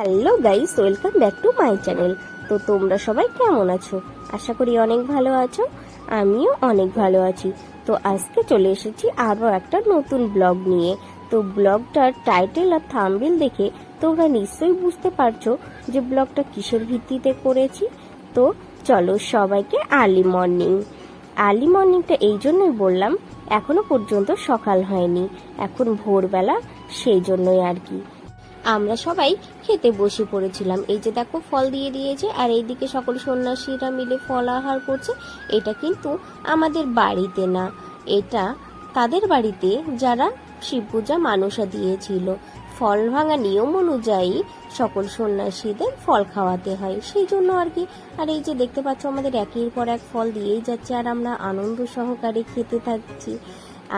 Hello guys, welcome back to my channel. তো তোমরা সবাই কেমন আছো? আশা করি অনেক ভালো আছো, আমিও অনেক ভালো আছি। তো আজকে চলে এসেছি আরও একটা নতুন ব্লগ নিয়ে। তো ব্লগটার টাইটেল আর থাম্বেল দেখে তোমরা নিশ্চয়ই বুঝতে পারছ যে ব্লগটা কিসের ভিত্তিতে করেছি। তো চলো সবাইকে আর্লি মর্নিং। আর্লি মর্নিংটা এই জন্যই বললাম, এখনও পর্যন্ত সকাল হয়নি। এখন ভোরবেলা, সেই জন্যই আর কি। আমরা সবাই খেতে বসে পড়েছিলাম। এই যে দেখো, ফল দিয়ে দিয়েছে, আর এইদিকে সকল সন্ন্যাসীরা মিলে ফল আহার করছে। এটা কিন্তু আমাদের বাড়িতে না, এটা তাদের বাড়িতে যারা শিব পূজা মানুষা দিয়েছিল। ফল ভাঙা নিয়ম অনুযায়ী সকল সন্ন্যাসীদের ফল খাওয়াতে হয়। সেই জন্য আর কি, আর এই যে দেখতে পাচ্ছ, আমাদের একের পর এক ফল দিয়েই যাচ্ছে, আর আমরা আনন্দ সহকারে খেতে থাকছি।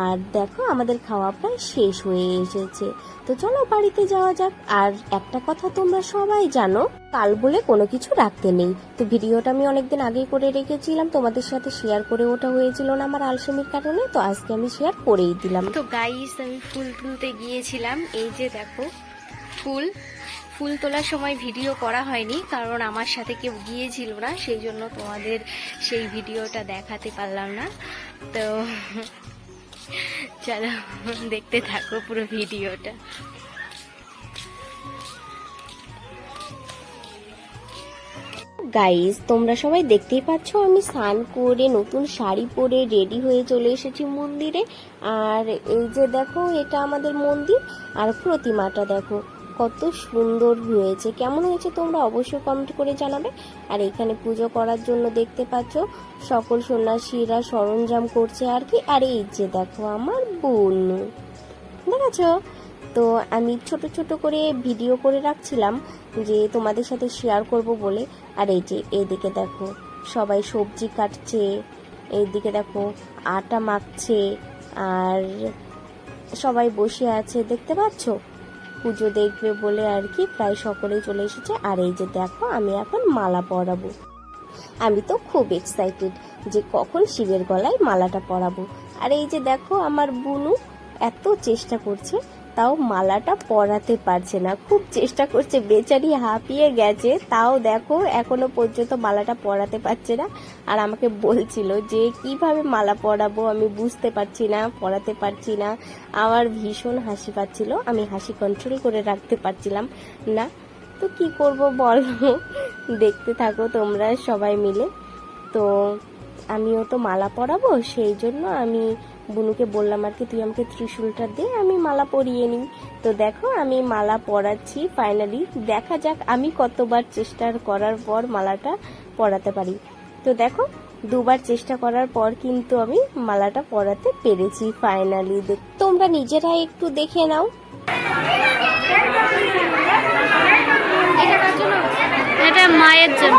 আর দেখো, আমাদের খাওয়া প্রায় শেষ হয়ে এসেছে। তো চলো বাড়িতে যাওয়া যাক। আর একটা কথা তোমরা সবাই জানো, কাল বলে কোনো কিছু রাখতে নেই। তো ভিডিওটা আমি অনেকদিন আগেই করে রেখেছিলাম, তোমাদের সাথে শেয়ার করে ওটা হয়েছিল না আমার আলসেমির কারণে, তো আজকে আমি শেয়ার করেই দিলাম। তো গাইস আমি ফুল তুলতে গিয়েছিলাম। এই যে দেখো, ফুল ফুল তোলার সময় ভিডিও করা হয়নি, কারণ আমার সাথে কেউ গিয়েছিল না, সেই জন্য তোমাদের সেই ভিডিওটা দেখাতে পারলাম না। তো চলো, দেখতে থাকো পুরো ভিডিওটা। গাইজ তোমরা সবাই দেখতেই পাচ্ছ, আমি স্নান করে নতুন শাড়ি পরে রেডি হয়ে চলে এসেছি মন্দিরে। আর এই যে দেখো, এটা আমাদের মন্দির। আর প্রতিমাটা দেখো। কত সুন্দর হয়েছে। কেমন হয়েছে তোমরা অবশ্যই কমেন্ট করে জানাবে। আর এখানে পুজো করার জন্য দেখতে পাচ্ছ, সকল সন্ন্যাসীরা সরঞ্জাম করছে আর কি। আর এই যে দেখো আমার বোন। দেখেছ? তো আমি ছোট ছোট করে ভিডিও করে রাখছিলাম যে তোমাদের সাথে শেয়ার করব বলে। আর এই যে এইদিকে দেখো, সবাই সবজি কাটছে এইদিকে দেখো, আটা মাখছে, আর সবাই বসে আছে, দেখতে পাচ্ছো? পুজো দেখবে বলে আর কি প্রায় সকলেই চলে এসেছে। আর এই যে দেখো, আমি এখন মালা পরাবো। আমি তো খুব এক্সাইটেড যে কখন শিবের গলায় মালাটা পরাবো। আর এই যে দেখো, আমার বুনু এত চেষ্টা করছে তাও মালাটা পরাতে পারছে না। খুব চেষ্টা করছে, বেচারি হাঁপিয়ে গেছে। তাও দেখো, এখনও পর্যন্ত মালাটা পরাতে পারছে না। আর আমাকে বলছিল যে, কীভাবে মালা পরাবো? আমি বুঝতে পারছি না, পরাতে পারছি না। আমার ভীষণ হাসি পাচ্ছিল। আমি হাসি কন্ট্রোল করে রাখতে পারছিলাম না। তো কি করব বলো? দেখতে থাকো তোমরা সবাই মিলে। তো আমিও তো মালা পরাবো, সেই জন্য আমি বুনুকে বললাম আর কি, তুই আমাকে ত্রিশূলটা দে, আমি মালা পরিয়ে নিই। তো দেখো, আমি মালা পরাচ্ছি ফাইনালি দেখা যাক আমি কতবার চেষ্টা করার পর মালাটা পরাতে পারি। তো দেখো, দুবার চেষ্টা করার পর কিন্তু আমি মালাটা পরাতে পেরেছি ফাইনালি তোমরা নিজেরা একটু দেখে নাও। এটা মায়ের জন্য।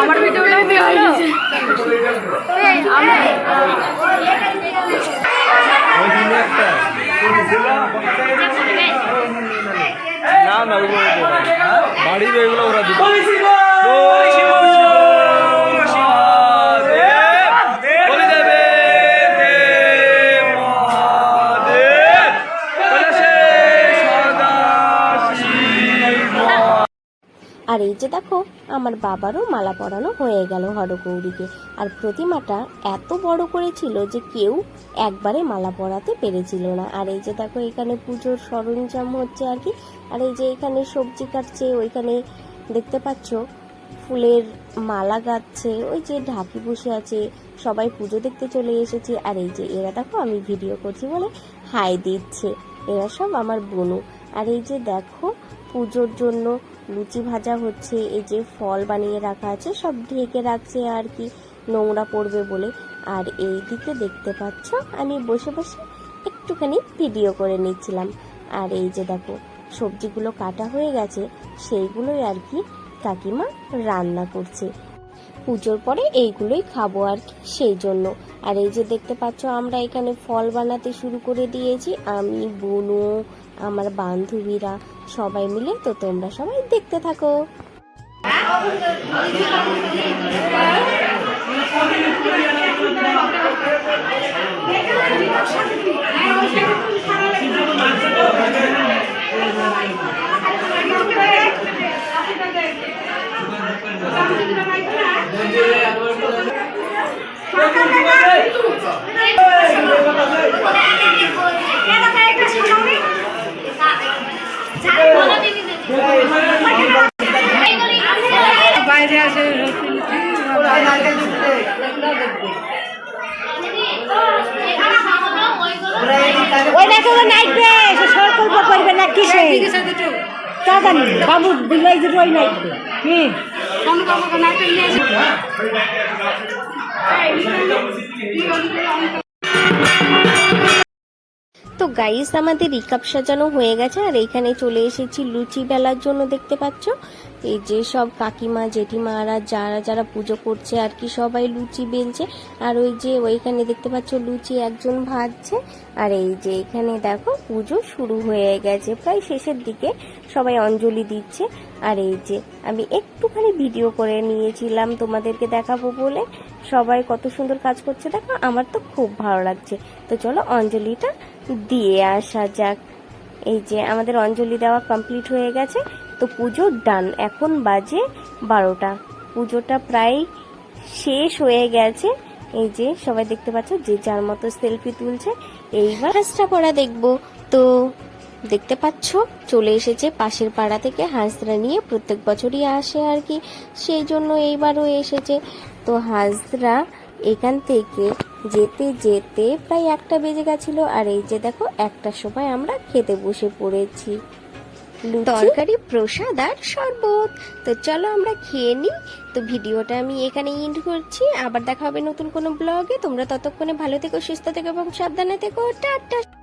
আমার ভিডিওটাও দেওয়া হয়েছে না না বাড়ির ওইগুলো ওরা দিবে। আর এই যে দেখো, আমার বাবারও মালা পরানো হয়ে গেল হরগৌরীকে। আর প্রতিমাটা এত বড় করেছিল যে কেউ একবারে মালা পরাতে পেরেছিল না। আর এই যে দেখো, এখানে পুজোর সরঞ্জাম হচ্ছে আর কি। আর এই যে এখানে সবজি কাটছে, ওইখানে দেখতে পাচ্ছ, ফুলের মালা গাচ্ছে, ওই যে ঢাকি বসে আছে, সবাই পুজো দেখতে চলে এসেছে। আর এই যে এরা দেখো, আমি ভিডিও করছি বলে হাই দিচ্ছে। এরা সব আমার বনু আর এই যে দেখো, পুজোর জন্য লুচি ভাজা হচ্ছে, এই যে ফল বানিয়ে রাখা আছে, সব ঢেকে রাখছে আর কি, নোংরা পড়বে বলে। আর এই দিকে দেখতে পাচ্ছ, আমি বসে বসে একটুখানি ভিডিও করে নিচ্ছিলাম। আর এই যে দেখো, সবজিগুলো কাটা হয়ে গেছে, সেইগুলোই আর কি কাকিমা রান্না করছে। পুজোর পরে এইগুলোই খাব আর কি, সেই জন্য। আর এই যে দেখতে পাচ্ছ, আমরা এখানে ফল বানাতে শুরু করে দিয়েছি। আমি, বোনু আমার বান্ধবীরা সবাই মিলে তো তোমরা সবাই দেখতে থাকো আছে রুটি লুচি ওই দেখো নাইট ডে সে সংকল্প করবে না কিসে তা জানি বাবু বিলাই যে ওই নাইট কি? কোন কাপড় নাইতে নিয়ে তো গাইস আমাদের রিকাপ সাজানো হয়ে গেছে আর এইখানে চলে এসেছি লুচি বেলার জন্য দেখতে পাচ্ছ। এই যে সব কাকিমা জেঠিমারা যারা যারা পুজো করছে আর কি, সবাই লুচি বেলছে। আর ওই যে ওইখানে দেখতে পাচ্ছ লুচি একজন ভাজছে। আর এই যে এখানে দেখো পুজো শুরু হয়ে গেছে। প্রায় শেষের দিকে সবাই অঞ্জলি দিচ্ছে। আর এই যে আমি একটুখানি ভিডিও করে নিয়েছিলাম তোমাদেরকে দেখাবো বলে। সবাই কত সুন্দর কাজ করছে। দেখো, আমার তো খুব ভালো লাগছে। তো চলো অঞ্জলিটা দিয়ে আসা যাক। এই যে আমাদের অঞ্জলি দেওয়া কমপ্লিট হয়ে গেছে, তো পুজো ডান এখন বাজে বারোটা। পুজোটা প্রায় শেষ হয়ে গেছে। এই যে সবাই দেখতে পাচ্ছ, যে যার মতো সেলফি তুলছে। এইবার হাঁসটা পড়া দেখব। তো দেখতে পাচ্ছ, চলে এসেছে পাশের পাড়া থেকে হাঁসরা নিয়ে। প্রত্যেক বছরই আসে আর কি। সেই জন্য এইবারও এসেছে। তো হাঁসরা এখান থেকে যেতে যেতে প্রায় একটা বেজে গেছিল, আর এই যে দেখো, একটা সময় আমরা খেতে বসে পড়েছি। তরকারি, প্রসাদ আর শরবত। তো চলো আমরা খেয়ে নিই। তো ভিডিওটা আমি এখানে ইন্ড করছি। আবার দেখা হবে নতুন কোনো ব্লগে তোমরা ততক্ষণে ভালো থেকো, সুস্থ থেকো এবং সাবধানে থেকো। টাটা!